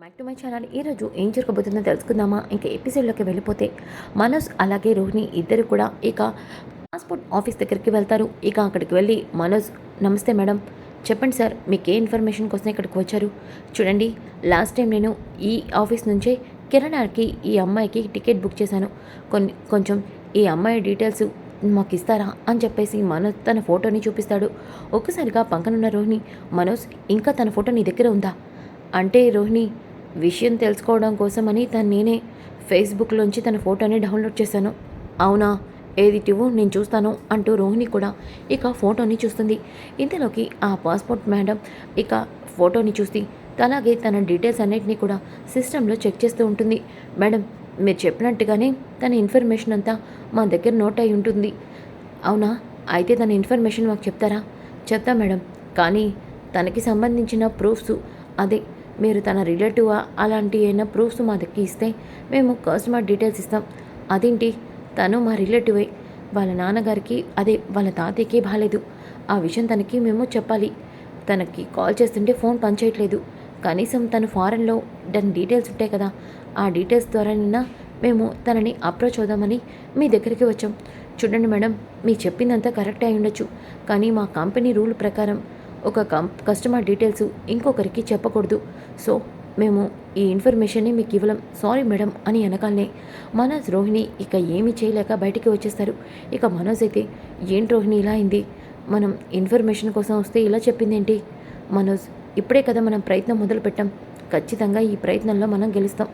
Back to my channel. ఈరోజు ఏం జరగబోతుందో తెలుసుకుందామా? ఇంకా ఎపిసోడ్లోకి వెళ్ళిపోతే మనోజ్ అలాగే రోహిణి ఇద్దరు కూడా ఇక పాస్పోర్ట్ ఆఫీస్ దగ్గరికి వెళ్తారు. ఇక అక్కడికి వెళ్ళి మనోజ్ నమస్తే మేడం. చెప్పండి సార్ మీకు ఏ ఇన్ఫర్మేషన్ కోసం ఇక్కడికి వచ్చారు? చూడండి లాస్ట్ టైం నేను ఈ ఆఫీస్ నుంచే కిరణాకి ఈ అమ్మాయికి టికెట్ బుక్ చేశాను. కొన్ని కొంచెం ఈ అమ్మాయి డీటెయిల్స్ మాకు ఇస్తారా అని చెప్పేసి మనోజ్ తన ఫోటోని చూపిస్తాడు. ఒక్కసారిగా పక్కనున్న రోహిణి మనోజ్ ఇంకా తన ఫోటో నీ దగ్గర ఉందా? అంటే రోహిణి విషయం తెలుసుకోవడం కోసమని తను నేనే ఫేస్బుక్లోంచి తన ఫోటోని డౌన్లోడ్ చేశాను. అవునా? ఏది ఇవ్వు నేను చూస్తాను అంటూ రోహిణి కూడా ఇక ఫోటోని చూస్తుంది. ఇంతలోకి ఆ పాస్పోర్ట్ మేడం ఇక ఫోటోని చూసి అలాగే తన డీటెయిల్స్ అన్నిటినీ కూడా సిస్టంలో చెక్ చేస్తూ ఉంటుంది. మేడం మీరు చెప్పినట్టుగానే తన ఇన్ఫర్మేషన్ అంతా మా దగ్గర నోట్ అయి ఉంటుంది. అవునా? అయితే తన ఇన్ఫర్మేషన్ మాకు చెప్తారా? చెప్తా మేడం. కానీ తనకి సంబంధించిన ప్రూఫ్స్ అదే మీరు తన రిలేటివ్ అలాంటి ఏమైనా ప్రూఫ్స్ మా దగ్గర ఇస్తే మేము కస్టమర్ డీటెయిల్స్ ఇస్తాం. అదేంటి? తను మా రిలేటివే. వాళ్ళ నాన్నగారికి అదే వాళ్ళ తాతయ్యకి బాగాలేదు ఆ విషయం తనకి మేము చెప్పాలి. తనకి కాల్ చేస్తుంటే ఫోన్ పనిచేయట్లేదు. కనీసం తను ఫారెన్లో దాని డీటెయిల్స్ ఉంటాయి కదా ఆ డీటెయిల్స్ ద్వారానైనా మేము తనని అప్రోచ్ అవుదామని మీ దగ్గరికి వచ్చాం. చూడండి మేడం మీ చెప్పిందంతా కరెక్ట్ అయి ఉండొచ్చు. కానీ మా కంపెనీ రూల్ ప్రకారం ఒక కం కస్టమర్ డీటెయిల్స్ ఇంకొకరికి చెప్పకూడదు. సో మేము ఈ ఇన్ఫర్మేషన్ని మీకు ఇవ్వలేం. సారీ మేడం అని అనగానే మనోజ్ రోహిణి ఇక ఏమీ చేయలేక బయటికి వచ్చేస్తారు. ఇక మనోజ్ అయితే ఏంటి రోహిణి ఇలా అయింది? మనం ఇన్ఫర్మేషన్ కోసం వస్తే ఇలా చెప్పిందేంటి? మనోజ్ ఇప్పుడే కదా మనం ప్రయత్నం మొదలు పెట్టాం. ఖచ్చితంగా ఈ ప్రయత్నంలో మనం గెలుస్తాం.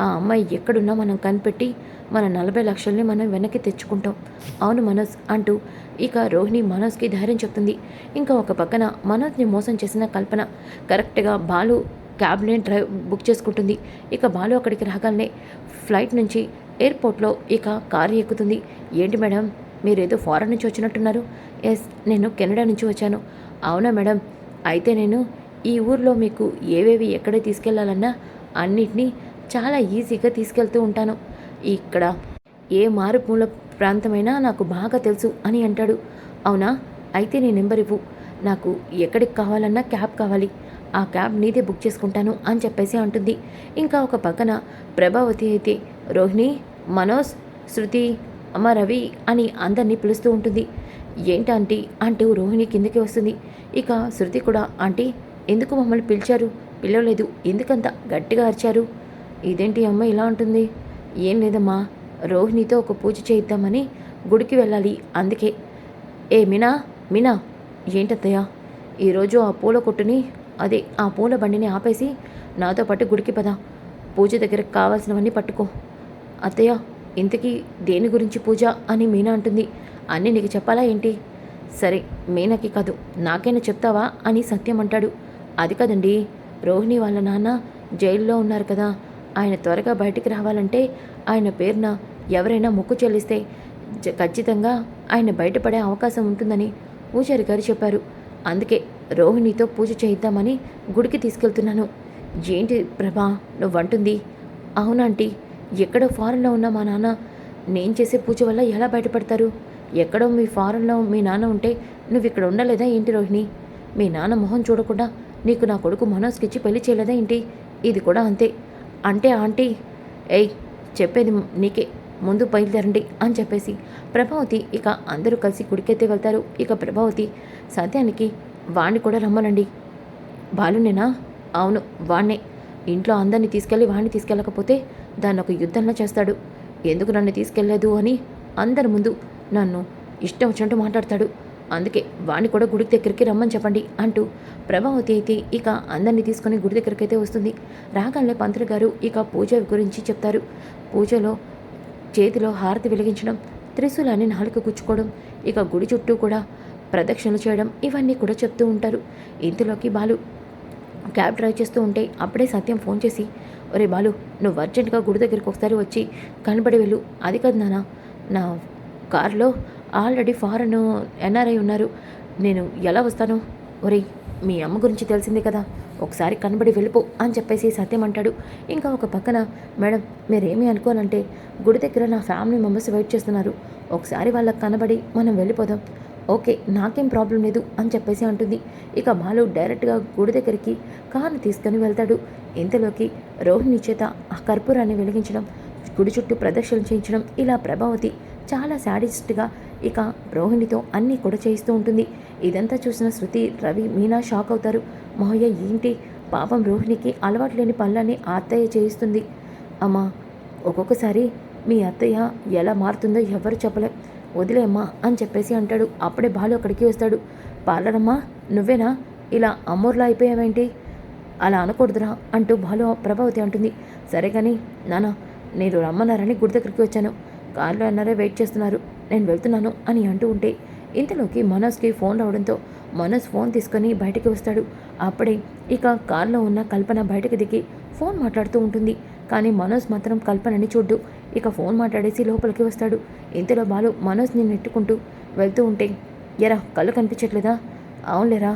ఆ అమ్మాయి ఎక్కడున్నా మనం కనిపెట్టి మన నలభై లక్షల్ని మనం వెనక్కి తెచ్చుకుంటాం. అవును మనోజ్ అంటూ ఇక రోహిణి మనోజ్కి ధైర్యం చెప్తుంది. ఇంకా ఒక పక్కన మనోజ్ని మోసం చేసిన కల్పన. కరెక్ట్గా బాలు క్యాబ్ని డ్రైవ్ బుక్ చేసుకుంటుంది. ఇక బాలు అక్కడికి రాగానే ఫ్లైట్ నుంచి ఎయిర్పోర్ట్లో ఇక కారు ఎక్కుతుంది. ఏంటి మేడం మీరేదో ఫారెన్ నుంచి వచ్చినట్టున్నారు? ఎస్ నేను కెనడా నుంచి వచ్చాను. అవునా మేడం అయితే నేను ఈ ఊర్లో మీకు ఏవేవి ఎక్కడ తీసుకెళ్ళాలన్నా అన్నిటినీ చాలా ఈజీగా తీసుకెళ్తూ ఉంటాను. ఇక్కడ ఏ మారుమూల ప్రాంతమైనా నాకు బాగా తెలుసు అని అంటాడు. అవునా? అయితే నీ నెంబర్ ఇవ్వు. నాకు ఎక్కడికి కావాలన్నా క్యాబ్ కావాలి. ఆ క్యాబ్ నీదే బుక్ చేసుకుంటాను అని చెప్పేసి అంటుంది. ఇంకా ఒక పక్కన ప్రభావతి అయితే రోహిణి మనోజ్ శృతి అమ్మ రవి అని అందరినీ పిలుస్తూ ఉంటుంది. ఏంటంటీ అంటూ రోహిణి కిందకి వస్తుంది. ఇక శృతి కూడా ఆంటీ ఎందుకు మమ్మల్ని పిలిచారు? పిలవలేదు. ఎందుకంత గట్టిగా అరిచారు? ఇదేంటి అమ్మ ఇలా ఉంటుంది ఏం లేదమ్మా. రోహిణితో ఒక పూజ చేయిద్దామని గుడికి వెళ్ళాలి. అందుకే. ఏ మీనా? మీనా? ఏంటత్తయ్య? ఈరోజు ఆ పూల కొట్టుని అదే ఆ పూల బండిని ఆపేసి నాతో పాటు గుడికి పద. పూజ దగ్గర కావాల్సినవన్నీ పట్టుకో. అత్తయ్య ఇంతకీ దేని గురించి పూజ అని మీనా అంటుంది. అన్నీ నీకు చెప్పాలా ఏంటి? సరే మీనాకి కాదు నాకైనా చెప్తావా అని సత్యం అంటాడు. అది కదండి రోహిణి వాళ్ళ నాన్న జైల్లో ఉన్నారు కదా. ఆయన త్వరగా బయటికి రావాలంటే ఆయన పేరున ఎవరైనా మొక్కు చెల్లిస్తే ఖచ్చితంగా ఆయన బయటపడే అవకాశం ఉంటుందని పూజారి గారు చెప్పారు. అందుకే రోహిణితో పూజ చేయిద్దామని గుడికి తీసుకెళ్తున్నాను. ఏంటి ప్రభా నువ్వంటుంది? అవునాంటీ ఎక్కడో ఫారెన్లో ఉన్న మా నాన్న నేను చేసే పూజ వల్ల ఎలా బయటపడతారు? ఎక్కడో మీ ఫారెన్లో మీ నాన్న ఉంటే నువ్వు ఇక్కడ ఉండలేదా ఏంటి రోహిణి? మీ నాన్న మొహం చూడకుండా నీకు నా కొడుకు మనోజ్కిచ్చి పెళ్ళి చేయలేదా ఏంటి? ఇది కూడా అంతే. అంటే ఆంటీ ఏయ్ చెప్పేది నీకే. ముందు బయలుదేరండి అని చెప్పేసి ప్రభావతి ఇక అందరూ కలిసి గుడికైతే వెళ్తారు. ఇక ప్రభావతి సత్యానికి వాణ్ణి కూడా రమ్మనండి. బాలునేనా? అవును వాణ్ణే. ఇంట్లో అందరినీ తీసుకెళ్ళి వాణ్ణి తీసుకెళ్ళకపోతే దాన్ని ఒక యుద్ధంలో చేస్తాడు. ఎందుకు నన్ను తీసుకెళ్ళేదు అని అందరి ముందు నన్ను ఇష్టం వచ్చినట్టు మాట్లాడతాడు. అందుకే వాణ్ణి కూడా గుడి దగ్గరికి రమ్మని చెప్పండి అంటూ ప్రభావతి అయితే ఇక అందరినీ తీసుకొని గుడి దగ్గరికి అయితే వస్తుంది. రాగానే పంతులు గారు ఇక పూజ గురించి చెప్తారు. పూజలో చేతిలో హారతి వెలిగించడం త్రిశూలాన్ని నాలుక గుచ్చుకోవడం ఇక గుడి చుట్టూ కూడా ప్రదక్షిణలు చేయడం ఇవన్నీ కూడా చెప్తూ ఉంటారు. ఇంతలోకి బాలు క్యాబ్ డ్రైవ్ చేస్తూ ఉంటే అప్పుడే సత్యం ఫోన్ చేసి ఒరే బాలు నువ్వు అర్జెంటుగా గుడి దగ్గరికి ఒకసారి వచ్చి కనబడి వెళ్ళు. అది కాదు నాన్న నా కారులో ఆల్రెడీ ఫారెన్ ఎన్ఆర్ఐ ఉన్నారు. నేను ఎలా వస్తాను? ఒరేయ్ మీ అమ్మ గురించి తెలిసిందే కదా. ఒకసారి కనబడి వెళ్ళిపో అని చెప్పేసి సత్యం అంటాడు. ఇంకా ఒక పక్కన మేడం మీరేమీ అనుకోనంటే గుడి దగ్గర నా ఫ్యామిలీ మెంబర్స్ వెయిట్ చేస్తున్నారు. ఒకసారి వాళ్ళకి కనబడి మనం వెళ్ళిపోదాం. ఓకే నాకేం ప్రాబ్లం లేదు అని చెప్పేసి అంటుంది. ఇక బాలు డైరెక్ట్గా గుడి దగ్గరికి కారు తీసుకొని వెళ్తాడు. ఇంతలోకి రోహిణి చేత ఆ కర్పూరాన్ని వెలిగించడం గుడి చుట్టూ ప్రదక్షిణలు చేయించడం ఇలా ప్రభావతి చాలా సాడిస్ట్గా ఇక రోహిణితో అన్నీ కూడా చేయిస్తూ ఉంటుంది. ఇదంతా చూసిన శృతి రవి మీనా షాక్ అవుతారు. మహయ్య ఏంటి? పాపం రోహిణికి అలవాటు లేని పనులన్నీ ఆ అత్తయ్య చేయిస్తుంది. అమ్మా ఒక్కొక్కసారి మీ అత్తయ్య ఎలా మారుతుందో ఎవరు చెప్పలేం. వదిలేమ్మా అని చెప్పేసి అంటాడు. అప్పుడే బాలు అక్కడికి వస్తాడు. పార్లరమ్మా నువ్వేనా? ఇలా అమ్మోర్లా అయిపోయావేంటి? అలా అనకూడదురా అంటూ బాలు ప్రభావతి అంటుంది. సరే కానీ నాన్న నేను రమ్మన్నారని గుడి దగ్గరికి వచ్చాను. కార్లో అన్నారే వెయిట్ చేస్తున్నారు. నేను వెళ్తున్నాను అని అంటూ ఉంటే ఇంతలోకి మనోజ్కి ఫోన్ రావడంతో మనోజ్ ఫోన్ తీసుకొని బయటికి వస్తాడు. అప్పుడే ఇక కార్లో ఉన్న కల్పన బయటకు దిగి ఫోన్ మాట్లాడుతూ ఉంటుంది. కానీ మనోజ్ మాత్రం కల్పనని చూడ్డు. ఇక ఫోన్ మాట్లాడేసి లోపలికి వస్తాడు. ఇంతలో బాలు మనోజ్ని నెట్టుకుంటూ వెళ్తూ ఉంటే ఎరా కళ్ళు కనిపించట్లేదా? అవునులేరా?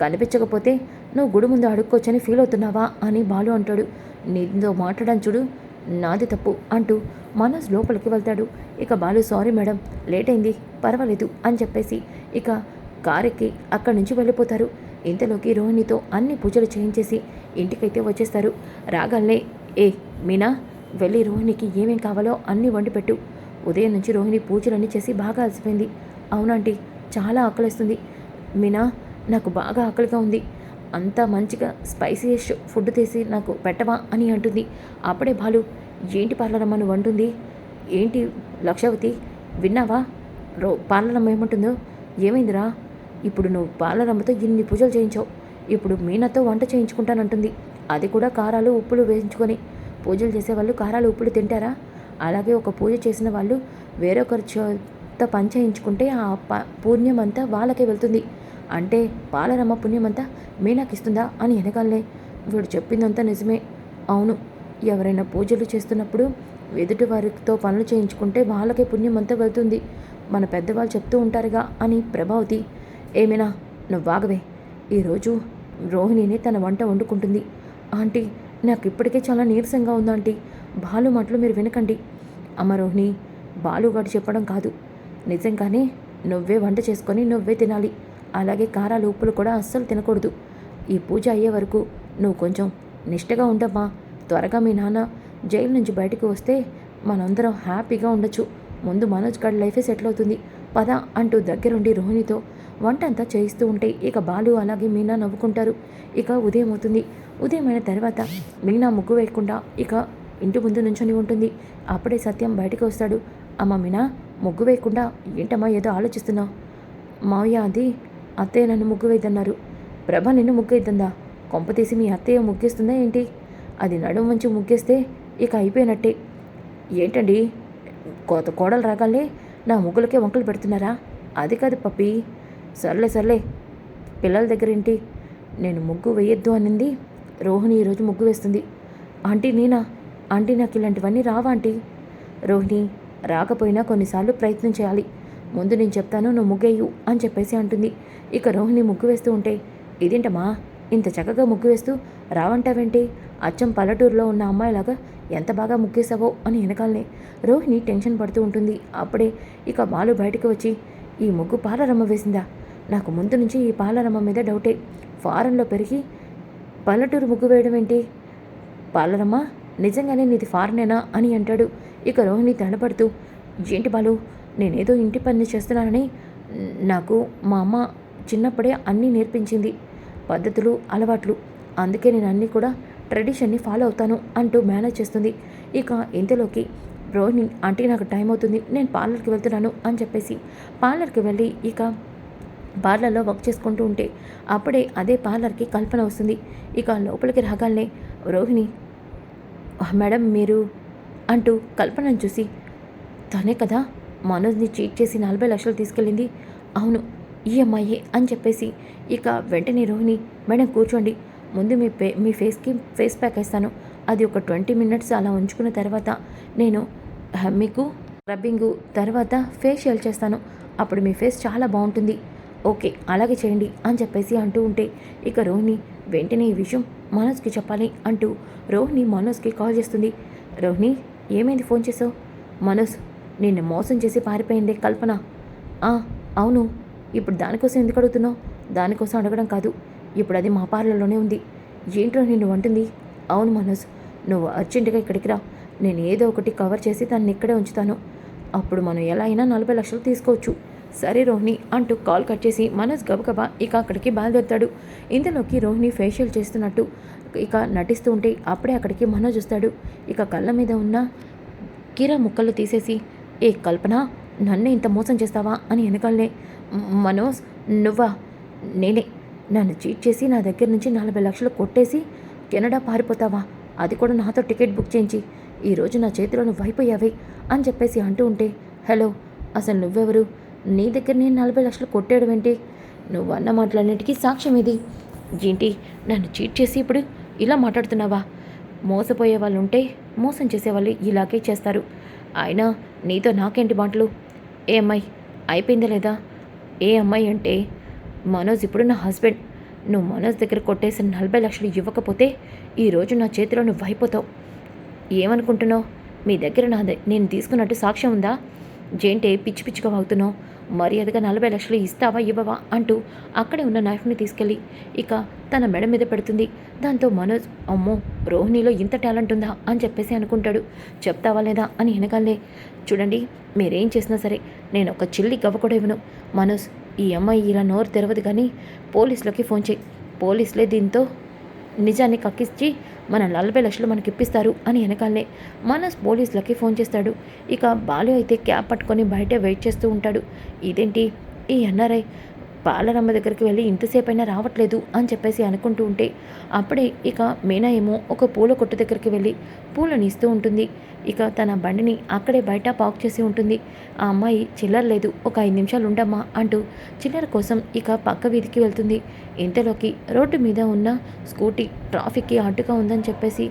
కనిపించకపోతే నువ్వు గుడి ముందు అడుక్కోవచ్చని ఫీల్ అవుతున్నావా అని బాలు అంటాడు. నీతో మాట్లాడడం చూడు. నాది తప్పు అంటూ మనోజ్ లోపలికి వెళ్తాడు. ఇక బాలు సారీ మేడం లేట్ అయింది పర్వాలేదు అని చెప్పేసి ఇక కారెక్కి అక్కడి నుంచి వెళ్ళిపోతారు. ఇంతలోకి రోహిణితో అన్ని పూజలు చేయించేసి ఇంటికైతే వచ్చేస్తారు. రాగాలనే ఏ మీనా వెళ్ళి రోహిణికి ఏమేం కావాలో అన్నీ వండి పెట్టు. ఉదయం నుంచి రోహిణి పూజలన్నీ చేసి బాగా అలసిపోయింది. అవునంటీ చాలా ఆకలిస్తుంది. మీనా నాకు బాగా ఆకలిగా ఉంది. అంత మంచిగా స్పైసీయెస్ట్ ఫుడ్ తీసి నాకు పెట్టవా అని అంటుంది. అప్పుడే బాలు ఏంటి పార్లరమ్మ నువ్వు అంటుంది? ఏంటి లక్షవతి? విన్నావా? రో పార్లరమ్మ ఏమంటుందో? ఏమైందిరా? ఇప్పుడు నువ్వు పార్లరమ్మతో ఇన్ని పూజలు చేయించావు. ఇప్పుడు మీనాతో వంట చేయించుకుంటానంటుంది. అది కూడా కారాలు ఉప్పులు వేయించుకొని. పూజలు చేసేవాళ్ళు కారాలు ఉప్పులు తింటారా? అలాగే ఒక పూజ చేసిన వాళ్ళు వేరొకరి చేత పని చేయించుకుంటే ఆ ప పుణ్యం అంతా వాళ్ళకే వెళ్తుంది. అంటే పాలరమ్మ పుణ్యమంతా మీనాకి ఇస్తుందా అని వెనకాలే వీడు చెప్పిందంతా నిజమే. అవును ఎవరైనా పూజలు చేస్తున్నప్పుడు ఎదుటి వారితో పనులు చేయించుకుంటే వాళ్ళకే పుణ్యం అంతా వెళ్తుంది. మన పెద్దవాళ్ళు చెప్తూ ఉంటారుగా అని ప్రభావతి ఏమైనా నువ్వు బాగవే ఈరోజు రోహిణిని తన వంట వండుకుంటుంది. ఆంటీ నాకు ఇప్పటికే చాలా నీరసంగా ఉంది ఆంటీ. బాలు మాటలు మీరు వినకండి. అమ్మ రోహిణి బాలుగాడు చెప్పడం కాదు. నిజంగానే నువ్వే వంట చేసుకొని నువ్వే తినాలి. అలాగే కారాలు ఉప్పులు కూడా అస్సలు తినకూడదు. ఈ పూజ అయ్యే వరకు నువ్వు కొంచెం నిష్టగా ఉండమ్మా. త్వరగా మీ నాన్న జైలు నుంచి బయటకు వస్తే మనందరం హ్యాపీగా ఉండొచ్చు. ముందు మనోజ్ గడ్ లైఫే సెటిల్ అవుతుంది. పద అంటూ దగ్గరుండి రోహిణితో వంట అంతా చేయిస్తూ ఉంటే ఇక బాలు అలాగే మీనా నవ్వుకుంటారు. ఇక ఉదయం అవుతుంది. ఉదయం అయిన తర్వాత మీనా ముగ్గు వేయకుండా ఇక ఇంటి ముందు నుంచొని ఉంటుంది. అప్పుడే సత్యం బయటకు వస్తాడు. అమ్మ మీనా ముగ్గు వేయకుండా ఏంటమ్మా ఏదో ఆలోచిస్తున్నావు? మావయ్య అది. అత్తయ్య నన్ను ముగ్గు వేయదన్నారు ప్రభ నిన్ను ముగ్గు కొంపతీసి కొంప తీసి మీ అత్తయ్య ముగ్గేస్తుందా ఏంటి? అది నడుము వంచి ముగ్గేస్తే ఇక అయిపోయినట్టే. ఏంటండి? కోత కోడలు రాగాలే నా ముగ్గులకే వంకలు పెడుతున్నారా? అది కాదు పప్పి. సర్లే సర్లే. పిల్లల దగ్గర ఏంటి నేను ముగ్గు వేయొద్దు అనింది. రోహిణి ఈరోజు ముగ్గు వేస్తుంది. ఆంటీ నేనా? ఆంటీ నాకు ఇలాంటివన్నీ రావా ఆంటీ? రోహిణి రాకపోయినా కొన్నిసార్లు ప్రయత్నం చేయాలి. ముందు నేను చెప్తాను నువ్వు ముగ్గేయు అని చెప్పేసి అంటుంది. ఇక రోహిణి ముగ్గు వేస్తూ ఉంటే ఇదేంటమ్మా? ఇంత చక్కగా ముగ్గు వేస్తూ రావంటావేంటి? అచ్చం పల్లెటూరులో ఉన్న అమ్మాయిలాగా ఎంత బాగా ముగ్గేసావో అని వెనకాలనే రోహిణి టెన్షన్ పడుతూ ఉంటుంది. అప్పుడే ఇక బాలు బయటకు వచ్చి ఈ ముగ్గు పాలరమ్మ వేసిందా? నాకు ముందు నుంచి ఈ పాలరమ్మ మీద డౌటే. ఫారెన్లో పెరిగి పల్లెటూరు ముగ్గు వేయడం ఏంటి? పాలరమ్మ నిజంగానే నీది ఫారెనేనా? అని అంటాడు. ఇక రోహిణి తడబడుతూ ఏంటి బాలు? నేనేదో ఇంటి పని చేస్తున్నానని నాకు మా అమ్మ చిన్నప్పుడే అన్నీ నేర్పించింది. పద్ధతులు అలవాట్లు. అందుకే నేను అన్నీ కూడా ట్రెడిషన్ని ఫాలో అవుతాను అంటూ మేనేజ్ చేస్తుంది. ఇక ఇంతలోకి రోహిణి అంటే నాకు టైం అవుతుంది. నేను పార్లర్కి వెళ్తున్నాను అని చెప్పేసి పార్లర్కి వెళ్ళి ఇక పార్లర్లో వర్క్ చేసుకుంటూ ఉంటే అప్పుడే అదే పార్లర్కి కల్పన వస్తుంది. ఇక లోపలికి రాగానే రోహిణి మేడం మీరు అంటూ కల్పనను చూసి తనే కదా? మనోజ్ని చీట్ చేసి నలభై లక్షలు తీసుకెళ్ళింది. అవును ఈ అమ్మాయి అని చెప్పేసి ఇక వెంటనే రోహిణి మేడం కూర్చోండి ముందు మీ పే మీ ఫేస్కి ఫేస్ ప్యాక్ వేస్తాను. అది ఒక ట్వంటీ మినిట్స్ అలా ఉంచుకున్న తర్వాత నేను మీకు రబ్బింగు తర్వాత ఫేషియల్ చేస్తాను. అప్పుడు మీ ఫేస్ చాలా బాగుంటుంది. ఓకే అలాగే చేయండి అని చెప్పేసి అంటూ ఉంటే ఇక రోహిణి వెంటనే ఈ విషయం మనోజ్కి చెప్పాలి అంటూ రోహిణి మనోజ్కి కాల్ చేస్తుంది. రోహిణి ఏమైంది ఫోన్ చేసావు? మనోజ్ నిన్ను మోసం చేసి పారిపోయిందే కల్పన. "ఆ, అవును. ఇప్పుడు దానికోసం ఎందుకు అడుగుతున్నావు? దానికోసం అడగడం కాదు. ఇప్పుడు అది మా పార్లలోనే ఉంది. ఏంటో నిన్ను అంటుంది? అవును మనోజ్ నువ్వు అర్జెంటుగా ఇక్కడికి రా. నేను ఏదో ఒకటి కవర్ చేసి దాన్ని ఇక్కడే ఉంచుతాను. అప్పుడు మనం ఎలా అయినా నలభై లక్షలు తీసుకోవచ్చు. సరే రోహిణి అంటూ కాల్ కట్ చేసి మనోజ్ గబగబా ఇక అక్కడికి బయలుదేరుతాడు. ఇంతలోకి రోహిణి ఫేషియల్ చేస్తున్నట్టు ఇక నటిస్తూ ఉంటే అప్పుడే అక్కడికి మనోజ్ వస్తాడు. ఇక కళ్ళ మీద ఉన్న కీరా ముక్కలు తీసేసి ఏ కల్పన? నన్నే ఇంత మోసం చేస్తావా అని వెనకాలనే మనోజ్ నువ్వా? నేనే. నన్ను చీట్ చేసి నా దగ్గర నుంచి నలభై లక్షలు కొట్టేసి కెనడా పారిపోతావా? అది కూడా నాతో టికెట్ బుక్ చేయించి. ఈరోజు నా చేతిలో నువ్వు అయిపోయావే అని చెప్పేసి అంటూ ఉంటే హలో అసలు నువ్వెవరు? నీ దగ్గర నేను నలభై లక్షలు కొట్టేయడం ఏంటి? నువ్వు అన్న మాటలన్నిటికీ సాక్ష్యం ఇది. ఏంటి నన్ను చీట్ చేసి ఇప్పుడు ఇలా మాట్లాడుతున్నావా? మోసపోయే వాళ్ళు ఉంటే మోసం చేసేవాళ్ళు ఇలాగే చేస్తారు. అయినా నీతో నాకేంటి మాటలు ఏ అమ్మాయి? అయిపోయిందా లేదా? ఏ అమ్మాయి అంటే మనోజ్ ఇప్పుడు నా హస్బెండ్. నువ్వు మనోజ్ దగ్గర కొట్టేసిన నలభై లక్షలు ఇవ్వకపోతే ఈరోజు నా చేతిలో నువ్వు అయిపోతావు. ఏమనుకుంటున్నావు? మీ దగ్గర నా నేను తీసుకున్నట్టు సాక్ష్యం ఉందా? జేంటే పిచ్చి పిచ్చిగా వాగుతున్నావు. మర్యాదగా నలభై లక్షలు ఇస్తావా ఇవ్వవా అంటూ అక్కడే ఉన్న నైఫ్ని తీసుకెళ్ళి ఇక తన మెడ మీద పెడుతుంది. దాంతో మనోజ్ అమ్మో రోహిణిలో ఇంత టాలెంట్ ఉందా? అని చెప్పేసి అనుకుంటాడు. చెప్తావా లేదా? అని వెనకాలే. చూడండి మీరేం చేసినా సరే నేను ఒక చిల్లి గవ్వ కూడా ఇవ్వను. మనోజ్ ఈ అమ్మాయి ఇలా నోరు తెరవదు కానీ పోలీసులకి ఫోన్ చేయి. పోలీసులే దీంతో నిజాన్ని కక్కించి మన నలభై లక్షలు మనకి ఇప్పిస్తారు అని వెనకాలనే మనస్ పోలీసులకి ఫోన్ చేస్తాడు. ఇక బాలు అయితే క్యాబ్ పట్టుకొని బయటే వెయిట్ చేస్తూ ఉంటాడు. ఇదేంటి? ఈ ఎన్ఆర్ఐ పాలరమ్మ దగ్గరికి వెళ్ళి ఇంతసేపు అయినా రావట్లేదు అని చెప్పేసి అనుకుంటూ ఉంటే అప్పుడే ఇక మీనా ఏమో ఒక పూల కొట్టు దగ్గరికి వెళ్ళి పూలను ఇస్తూ ఉంటుంది. ఇక తన బండిని అక్కడే బయట పార్క్ చేసి ఉంటుంది. ఆ అమ్మాయి చిల్లర లేదు ఒక ఐదు నిమిషాలు ఉండమ్మా అంటూ చిల్లర కోసం ఇక పక్క వీధికి వెళ్తుంది. ఇంతలోకి రోడ్డు మీద ఉన్న స్కూటీ ట్రాఫిక్కి అడ్డుగా ఉందని చెప్పేసి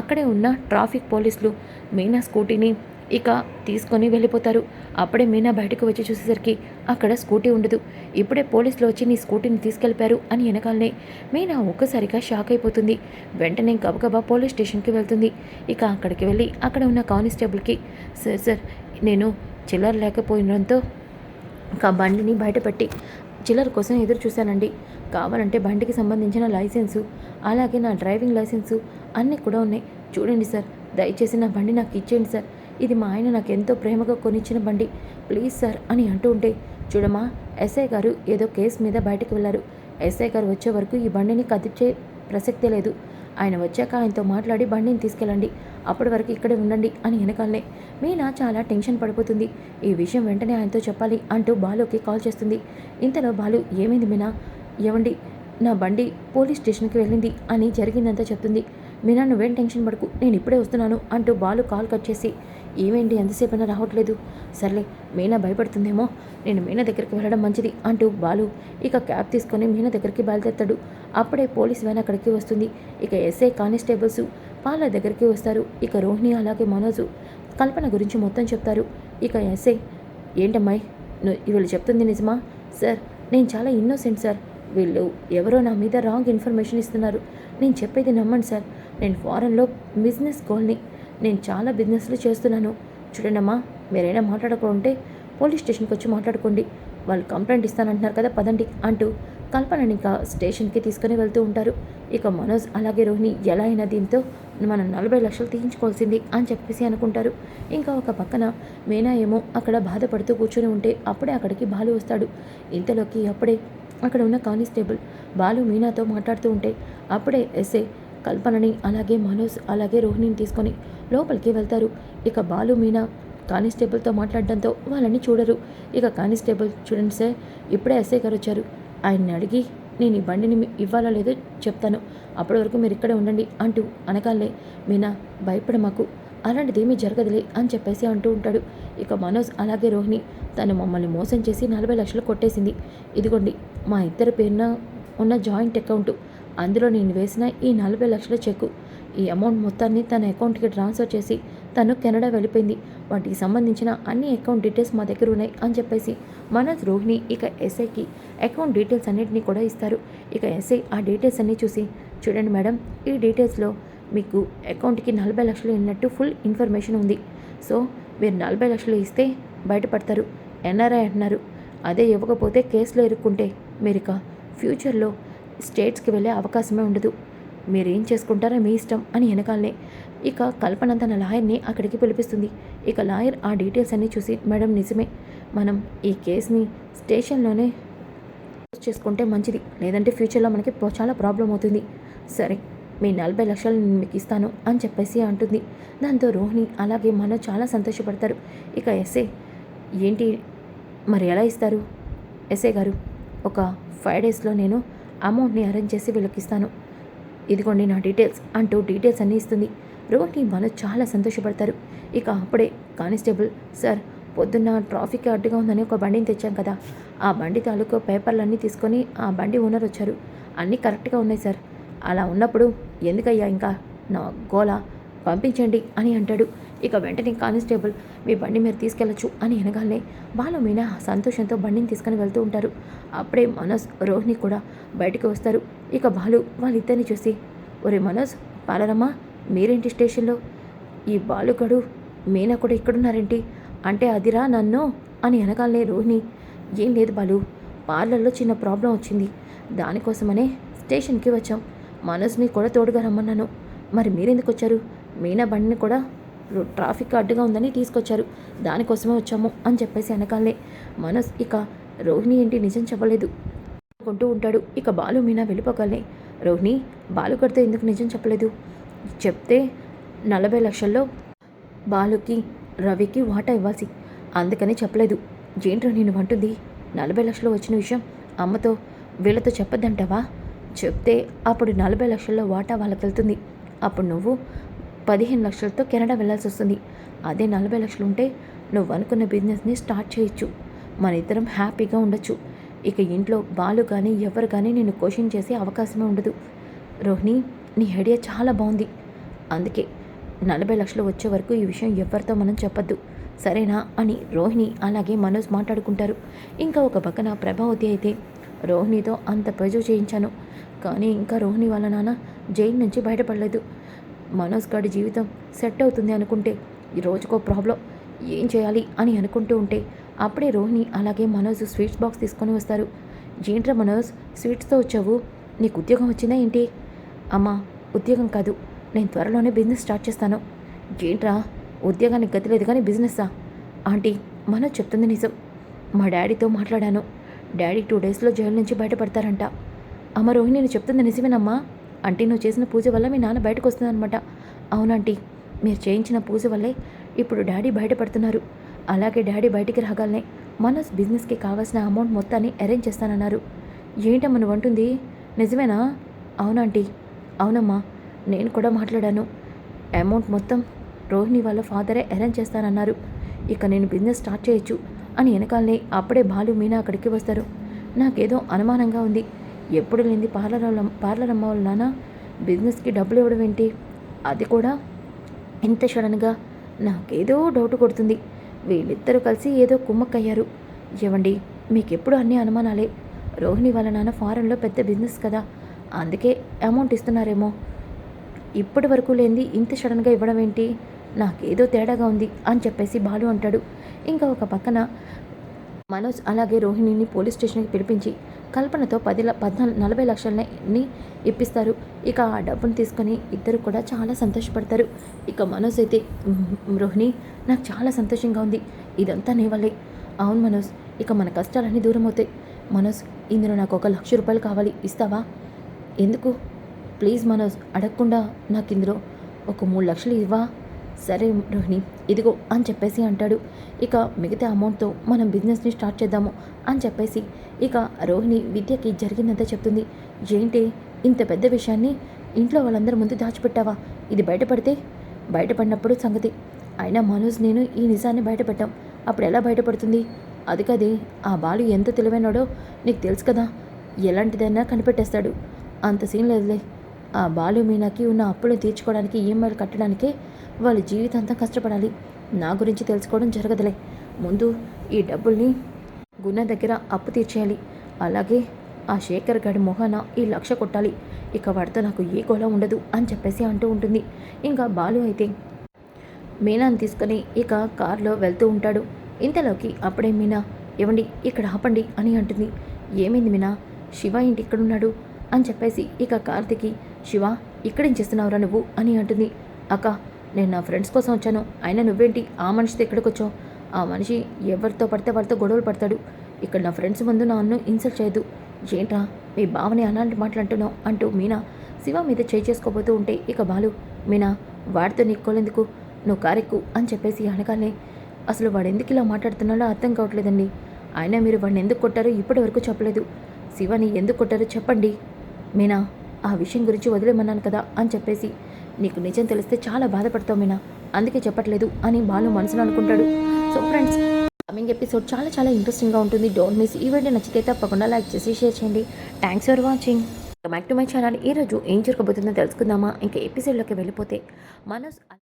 అక్కడే ఉన్న ట్రాఫిక్ పోలీసులు మీనా స్కూటీని ఇక తీసుకొని వెళ్ళిపోతారు. అప్పుడే మీనా బయటకు వచ్చి చూసేసరికి అక్కడ స్కూటీ ఉండదు. ఇప్పుడే పోలీసులు వచ్చి నీ స్కూటీని తీసుకెళ్ళిపారు అని వెనకాలనే మీనా ఒక్కసారిగా షాక్ అయిపోతుంది. వెంటనే గబగబా పోలీస్ స్టేషన్కి వెళ్తుంది. ఇక అక్కడికి వెళ్ళి అక్కడ ఉన్న కానిస్టేబుల్కి సార్ సార్ నేను చిల్లర లేకపోయినంతో ఒక బండిని బయటపెట్టి చిల్లర కోసం ఎదురు చూశానండి. కావాలంటే బండికి సంబంధించిన లైసెన్సు అలాగే నా డ్రైవింగ్ లైసెన్సు అన్నీ కూడా ఉన్నాయి. చూడండి సార్ దయచేసి నా బండి నాకు ఇచ్చేయండి సార్. ఇది మా ఆయన నాకు ఎంతో ప్రేమగా కొనిచ్చిన బండి. ప్లీజ్ సార్ అని అంటూ ఉంటే చూడమ్మా ఎస్ఐ గారు ఏదో కేసు మీద బయటకు వెళ్ళారు ఎస్ఐ గారు వచ్చే వరకు ఈ బండిని కదిర్చే ప్రసక్తే లేదు. ఆయన వచ్చాక ఆయనతో మాట్లాడి బండిని తీసుకెళ్ళండి. అప్పటి వరకు ఇక్కడే ఉండండి అని వెనకాలనే. మీనా చాలా టెన్షన్ పడిపోతుంది. ఈ విషయం వెంటనే ఆయనతో చెప్పాలి అంటూ బాలుకి కాల్ చేస్తుంది. ఇంతలో బాలు ఏమైంది మీనా? ఏమండి నా బండి పోలీస్ స్టేషన్కి వెళ్ళింది అని జరిగిందంతా చెప్తుంది. మీనా నువ్వేం టెన్షన్ పడకు. నేను ఇప్పుడే వస్తున్నాను అంటూ బాలు కాల్ కట్ చేసి ఏమేంటి ఎంతసేపైనా రావట్లేదు. సర్లే మీనా భయపడుతుందేమో. నేను మీనా దగ్గరికి వెళ్ళడం మంచిది అంటూ బాలు ఇక క్యాబ్ తీసుకొని మీనా దగ్గరికి బయలుదేరుతాడు. అప్పుడే పోలీస్ వ్యాన్ అక్కడికి వస్తుంది. ఇక ఎస్ఐ కానిస్టేబుల్స్ పాల దగ్గరికి వస్తారు. ఇక రోహిణి అలాగే మనోజు కల్పన గురించి మొత్తం చెప్తారు. ఇక ఎస్ఐ ఏంటమ్మాయి ఇవాళ వీళ్ళు చెప్తుంది నిజమా? సార్ నేను చాలా ఇన్నోసెంట్ సార్. వీళ్ళు ఎవరో నా మీద రాంగ్ ఇన్ఫర్మేషన్ ఇస్తున్నారు. నేను చెప్పేది నమ్మండి సార్. నేను ఫారెన్లో బిజినెస్ గోల్ని నేను చాలా బిజినెస్లు చేస్తున్నాను. చూడండమ్మా మీరైనా మాట్లాడకుంటే పోలీస్ స్టేషన్కి వచ్చి మాట్లాడుకోండి. వాళ్ళు కంప్లైంట్ ఇస్తానంటున్నారు కదా పదండి అంటూ కల్పనని ఇంకా స్టేషన్కి తీసుకుని వెళ్తూ ఉంటారు. ఇక మనోజ్ అలాగే రోహిణి ఎలా అయినా దీంతో మనం నలభై లక్షలు తీయించుకోవాల్సింది అని చెప్పేసి అనుకుంటారు. ఇంకా ఒక పక్కన మీనా ఏమో అక్కడ బాధపడుతూ కూర్చొని ఉంటే అప్పుడే అక్కడికి బాలు వస్తాడు. ఇంతలోకి అప్పుడే అక్కడ ఉన్న కానిస్టేబుల్ బాలు మీనాతో మాట్లాడుతూ ఉంటే అప్పుడే ఎస్ఏ కల్పనని అలాగే మనోజ్ అలాగే రోహిణిని తీసుకొని లోపలికి వెళ్తారు. ఇక బాలు మీనా కానిస్టేబుల్తో మాట్లాడడంతో వాళ్ళని చూడరు. ఇక కానిస్టేబుల్ చూడండి సార్ ఇప్పుడే ఎస్ఐ గారు వచ్చారు. ఆయన్ని అడిగి నేను ఈ బండిని ఇవ్వాలో లేదో చెప్తాను. అప్పటి వరకు మీరు ఇక్కడే ఉండండి అంటూ అనకాలే మీనా భయపడ మాకు. అలాంటిదేమీ జరగదులే అని చెప్పేసి అంటూ ఉంటాడు. ఇక మనోజ్ అలాగే రోహిణి తను మమ్మల్ని మోసం చేసి నలభై లక్షలు కొట్టేసింది. ఇదిగోండి మా ఇద్దరి పేరున ఉన్న జాయింట్ అకౌంట్. అందులో నేను వేసిన ఈ నలభై లక్షల చెక్కు. ఈ అమౌంట్ మొత్తాన్ని తన అకౌంట్కి ట్రాన్స్ఫర్ చేసి తను కెనడా వెళ్ళిపోయింది. వాటికి సంబంధించిన అన్ని అకౌంట్ డీటెయిల్స్ మా దగ్గర ఉన్నాయి అని చెప్పేసి మనోజ్ రోహిణి ఇక ఎస్ఐకి అకౌంట్ డీటెయిల్స్ అన్నింటినీ కూడా ఇస్తారు. ఇక ఎస్ఐ ఆ డీటెయిల్స్ అన్నీ చూసి చూడండి మేడం ఈ డీటెయిల్స్లో మీకు అకౌంట్కి నలభై లక్షలు ఉన్నట్టు ఫుల్ ఇన్ఫర్మేషన్ ఉంది. సో మీరు నలభై లక్షలు ఇస్తే బయటపడతారు ఎన్ఆర్ఐ అంటున్నారు. అదే ఇవ్వకపోతే కేసులో ఇరుక్కుంటే మీరు ఇక ఫ్యూచర్లో స్టేట్స్కి వెళ్ళే అవకాశమే ఉండదు. మీరు ఏం చేసుకుంటారో మీ ఇష్టం అని వెనకాలనే. ఇక కల్పన తన లాయర్ని అక్కడికి పిలిపిస్తుంది. ఇక లాయర్ ఆ డీటెయిల్స్ అన్నీ చూసి మేడం నిజమే. మనం ఈ కేసుని స్టేషన్లోనే చేసుకుంటే మంచిది. లేదంటే ఫ్యూచర్లో మనకి చాలా ప్రాబ్లం అవుతుంది. సరే మీ నలభై లక్షలు నేను మీకు ఇస్తాను అని చెప్పేసి అంటుంది. దాంతో రోహిణి అలాగే మనో చాలా సంతోషపడతారు. ఇక ఎస్ఏ ఏంటి? మరి ఎలా ఇస్తారు? ఎస్ఏ గారు ఒక ఫైవ్ డేస్లో నేను అమౌంట్ని అరేంజ్ చేసి వీళ్ళకి ఇస్తాను. ఇదిగోండి నా డీటెయిల్స్ అంటూ డీటెయిల్స్ అన్నీ ఇస్తుంది. రోహిణి వాళ్ళు చాలా సంతోషపడతారు. ఇక అప్పుడే కానిస్టేబుల్ సార్ పొద్దున్న ట్రాఫిక్ అడ్డుగా ఉందని ఒక బండిని తెచ్చాం కదా. ఆ బండి తాలూకు పేపర్లన్నీ తీసుకొని ఆ బండి ఓనర్ వచ్చారు. అన్నీ కరెక్ట్గా ఉన్నాయి సార్. అలా ఉన్నప్పుడు ఎందుకయ్యా ఇంకా నా గోల? పంపించండి అని అంటాడు. ఇక వెంటనే కానిస్టేబుల్ మీ బండి మీరు తీసుకెళ్ళొచ్చు అని అనగానే బాలు మీనా సంతోషంతో బండిని తీసుకొని వెళ్తూ ఉంటారు. అప్పుడే మనోజ్ రోహిణి కూడా బయటకు వస్తారు. ఇక బాలు వాళ్ళిద్దరిని చూసి ఒరే మనోజ్ పాలరమ్మా మీరేంటి స్టేషన్లో? ఈ బాలుకడు మీనా కూడా ఇక్కడున్నారేంటి? అంటే అదిరా నన్ను? అని అనగానే రోహిణి ఏం లేదు బాలు పార్లర్లో చిన్న ప్రాబ్లం వచ్చింది. దానికోసమనే స్టేషన్కి వచ్చాం. మనస్ని కూడా తోడుగా రమ్మన్నాను. మరి మీరెందుకు వచ్చారు? మీనా బండిని కూడా ట్రాఫిక్ అడ్డుగా ఉందని తీసుకొచ్చారు. దానికోసమే వచ్చాము అని చెప్పేసి వెనకాలే మనోజ్ ఇక రోహిణి ఏంటి నిజం చెప్పలేదు. అనుకుంటూ ఉంటాడు. ఇక బాలు మీనా వెళ్ళిపోగలే రోహిణి బాలు కడితే ఎందుకు నిజం చెప్పలేదు? చెప్తే నలభై లక్షల్లో బాలుకి రవికి వాటా ఇవ్వాల్సి. అందుకని చెప్పలేదు. ఏంట్రా నేను అంటుంది? నలభై లక్షలు వచ్చిన విషయం అమ్మతో వీళ్ళతో చెప్పొద్దంటావా? చెప్తే అప్పుడు నలభై లక్షల్లో వాటా వాళ్ళకి వెళ్తుంది. అప్పుడు నువ్వు పదిహేను లక్షలతో కెనడా వెళ్ళాల్సి వస్తుంది. అదే నలభై లక్షలు ఉంటే నువ్వు అనుకున్న బిజినెస్ని స్టార్ట్ చేయొచ్చు. మన ఇద్దరం హ్యాపీగా ఉండొచ్చు. ఇక ఇంట్లో బాలు కానీ ఎవరు కానీ నిన్ను క్వశ్చన్ చేసే అవకాశమే ఉండదు. రోహిణి నీ ఐడియా చాలా బాగుంది అందుకే నలభై లక్షలు వచ్చే వరకు ఈ విషయం ఎవరితో మనం చెప్పొద్దు. సరేనా? అని రోహిణి అలాగే మనోజ్ మాట్లాడుకుంటారు. ఇంకా ఒక పక్కన ప్రభావతి అయితే రోహిణితో అంత ప్రజో చేయించాను. కానీ ఇంకా రోహిణి వాళ్ళ నాన్న జైలు నుంచి బయటపడలేదు. మనోజ్ గారి జీవితం సెట్ అవుతుంది అనుకుంటే ఈ రోజుకో ప్రాబ్లం ఏం చేయాలి అని అనుకుంటూ ఉంటే అప్పుడే రోహిణి అలాగే మనోజ్ స్వీట్స్ బాక్స్ తీసుకొని వస్తారు. ఏంట్రా మనోజ్ స్వీట్స్తో వచ్చావు? నీకు ఉద్యోగం వచ్చిందా ఏంటి? అమ్మా ఉద్యోగం కాదు. నేను త్వరలోనే బిజినెస్ స్టార్ట్ చేస్తాను. ఏంట్రా ఉద్యోగానికి గతి లేదు కానీ బిజినెస్సా ఆంటీ మనోజ్ చెప్తుంది నిజం. మా డాడీతో మాట్లాడాను. డాడీ టూ డేస్లో జైలు నుంచి బయటపడతారంట. అమ్మ రోహిణి నేను చెప్తుంది నిజమేనమ్మా? అంటే నువ్వు చేసిన పూజ వల్ల మీ నాన్న బయటకు వస్తుందన్నమాట. అవునంటీ మీరు చేయించిన పూజ వల్లే ఇప్పుడు డాడీ బయటపడుతున్నారు. అలాగే డాడీ బయటికి రాగాలనే మనోజ్ బిజినెస్కి కావాల్సిన అమౌంట్ మొత్తాన్ని అరేంజ్ చేస్తానన్నారు. ఏంటమ్మా నువ్వు అంటుంది? నిజమేనా? అవునంటీ అవునమ్మా నేను కూడా మాట్లాడాను. అమౌంట్ మొత్తం రోహిణి వాళ్ళ ఫాదరే అరేంజ్ చేస్తానన్నారు. ఇక నేను బిజినెస్ స్టార్ట్ చేయొచ్చు అని వెనకాలనే అప్పుడే బాలు మీనా అక్కడికి వస్తారు. నాకేదో అనుమానంగా ఉంది. ఎప్పుడు లేని పార్లర్ వాళ్ళ- పార్లర్ అమ్మ వాళ్ళ నాన్న బిజినెస్కి డబ్బులు ఇవ్వడం ఏంటి? అది కూడా ఇంత సడన్గా నాకేదో డౌట్ కొడుతుంది. వీళ్ళిద్దరూ కలిసి ఏదో కుమ్మక్కయ్యారు. ఏవండి మీకెప్పుడు అన్ని అనుమానాలే? రోహిణి వాళ్ళ నాన్న ఫారెన్లో పెద్ద బిజినెస్ కదా అందుకే అమౌంట్ ఇస్తున్నారేమో. ఇప్పటి వరకు లేనిది ఇంత సడన్గా ఇవ్వడం ఏంటి? నాకేదో తేడాగా ఉంది అని చెప్పేసి బాలు అంటాడు. ఇంకా ఒక పక్కన మనోజ్ అలాగే రోహిణిని పోలీస్ స్టేషన్కి పిలిపించి కల్పనతో పది ల- పద్నాలుగు నలభై లక్షలని ఇప్పిస్తారు. ఇక ఆ డబ్బును తీసుకొని ఇద్దరు కూడా చాలా సంతోషపడతారు. ఇక మనోజ్ అయితే రోహిణి నాకు చాలా సంతోషంగా ఉంది. ఇదంతా నీ వల్లే. అవును మనోజ్ ఇక మన కష్టాలన్నీ దూరం అవుతాయి. మనోజ్ ఇందులో నాకు ఒక లక్ష రూపాయలు కావాలి. ఇస్తావా? ఎందుకు? ప్లీజ్ మనోజ్ అడగకుండా నాకు ఇందులో ఒక మూడు లక్షలు ఇవ్వా. సరే రోహిణి ఇదిగో అని చెప్పేసి అంటాడు. ఇక మిగతా అమౌంట్తో మనం బిజినెస్ని స్టార్ట్ చేద్దాము అని చెప్పేసి ఇక రోహిణి విద్యకి జరిగిందంతా చెప్తుంది. ఏంటి ఇంత పెద్ద విషయాన్ని ఇంట్లో వాళ్ళందరి ముందు దాచిపెట్టావా? ఇది బయటపడితే? బయటపడినప్పుడు సంగతి. అయినా మనోజ్ నేను ఈ నిజాన్ని బయటపెట్టాం. అప్పుడు ఎలా బయటపడుతుంది? అది కదే ఆ బాలు ఎంత తెలివైనాడో నీకు తెలుసు కదా. ఎలాంటిదైనా కనిపెట్టేస్తాడు. అంత సీన్ లేదులే. ఆ బాలు మీనాకి ఉన్న అప్పులు తీర్చుకోవడానికి ఈఎంఐలు కట్టడానికే వాళ్ళ జీవితాంతం కష్టపడాలి. నా గురించి తెలుసుకోవడం జరగదులే. ముందు ఈ డబ్బుల్ని గుణ దగ్గర అప్పు తీర్చేయాలి. అలాగే ఆ శేఖర్ గడి మొహాన ఈ లక్ష కొట్టాలి. ఇక వాడితో నాకు ఏ గోళ ఉండదు అని చెప్పేసి అంటూ ఉంటుంది. ఇంకా బాలు అయితే మీనాని తీసుకొని ఇక కారులో వెళ్తూ ఉంటాడు. ఇంతలోకి అప్పుడే మీనా ఇవ్వండి ఇక్కడ ఆపండి అని అంటుంది. ఏమైంది మీనా? శివ ఇంటి ఇక్కడున్నాడు అని చెప్పేసి ఇక కార్తికి శివ ఇక్కడేం చేస్తున్నావురా నువ్వు? అని అంటుంది. అక్క నేను నా ఫ్రెండ్స్ కోసం వచ్చాను. అయినా నువ్వేంటి? ఆ మనిషితో ఎక్కడికి వచ్చావు ఆ మనిషి ఎవరితో పడితే వారితో గొడవలు పడతాడు. ఇక్కడ నా ఫ్రెండ్స్ ముందు నన్ను ఇన్సల్ట్ చేయదు. ఏంట్రా మీ బావని అలాంటి మాట్లాడుతున్నావు అంటూ మీనా శివ మీద చేయి చేసుకోబోతూ ఉంటే ఇక బాలు మీనా వాడితో నీక్కోలేందుకు నువ్వు కారెక్కు అని చెప్పేసి అనగానే అసలు వాడు ఎందుకు ఇలా మాట్లాడుతున్నాడో అర్థం కావట్లేదండి. అయినా మీరు వాడిని ఎందుకు కొట్టారో ఇప్పటి వరకు చెప్పలేదు. శివని ఎందుకు కొట్టారో చెప్పండి. మీనా ఆ విషయం గురించి వదిలేమన్నాను కదా అని చెప్పేసి. నీకు నిజం తెలిస్తే చాలా బాధపడతావు మీనా. అందుకే చెప్పట్లేదు అని బాలు మనసును అనుకుంటాడు. సో ఫ్రెండ్స్ కమింగ్ ఎపిసోడ్ చాలా చాలా ఇంట్రెస్టింగ్గా ఉంటుంది. డోంట్ మిస్ ఈ వీడియో నచ్చితే తప్పకుండా లైక్ చేసి షేర్ చేయండి. Thanks for watching back to my channel ఈరోజు ఏం జరగబోతుందో తెలుసుకుందామా? ఇంకా ఎపిసోడ్లోకి వెళ్ళిపోతే మనస్